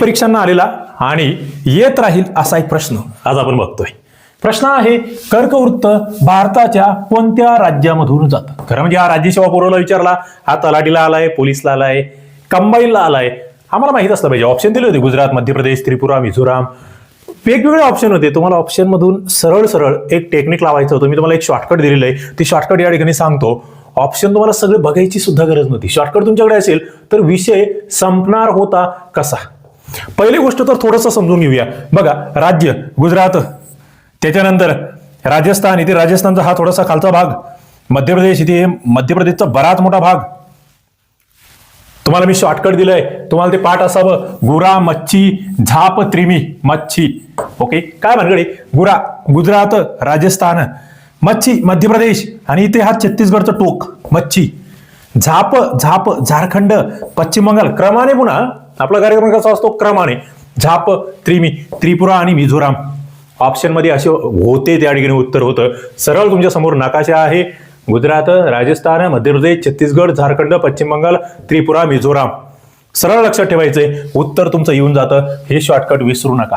परीक्षांना आलेला आणि येत राहील असा एक प्रश्न. आज आपण बघतोय. प्रश्न आहे कर्कवृत्त भारताच्या कोणत्या राज्यामधून जातं? खरं म्हणजे हा राज्यसेवा पुरवला विचारला हा तलाठीला आलाय पोलिसला आलाय कंबाईला आलाय. आम्हाला माहीत असलं पाहिजे. ऑप्शन दिले होते गुजरात मध्य प्रदेश त्रिपुरा मिझोराम. वेगवेगळे ऑप्शन होते. तुम्हाला ऑप्शन मधून सरळ सरळ एक टेक्निक लावायचं होतं. मी तुम्हाला एक शॉर्टकट दिलेलं आहे. ती शॉर्टकट या ठिकाणी सांगतो. ऑप्शन तुम्हाला सगळे बघायची सुद्धा गरज नव्हती. शॉर्टकट तुमच्याकडे असेल तर विषय संपणार होता कसा? पहिली गोष्ट तर थोडंसं समजून घेऊया. बघा राज्य गुजरात. त्याच्यानंतर राजस्थान इथे राजस्थानचा हा थोडासा खालचा भाग. मध्य प्रदेश इथे मध्य प्रदेशचा बराच मोठा भाग. तुम्हाला मी शॉर्टकट दिलंय. तुम्हाला ते पाठ असावं. गुरा मच्छी झाप त्रिमी मच्छी. ओके काय भानगडे गुरा गुजरात राजस्थान. मच्छी मध्य प्रदेश. आणि इथे हा छत्तीसगडचं टोक मच्छी. झाप झाप झारखंड पश्चिम बंगाल क्रमाने पुन्हा आपला कार्यक्रम कसा असतो? क्रमाने. झाप त्रिमी त्रिपुरा आणि मिझोराम. ऑप्शनमध्ये असे होते त्या ठिकाणी उत्तर होतं. सरळ तुमच्यासमोर नकाशा आहे. गुजरात राजस्थान मध्य प्रदेश छत्तीसगड झारखंड पश्चिम बंगाल त्रिपुरा मिझोराम. सरळ लक्षात ठेवायचंय. उत्तर तुमचं येऊन जातं. हे शॉर्टकट विसरू नका.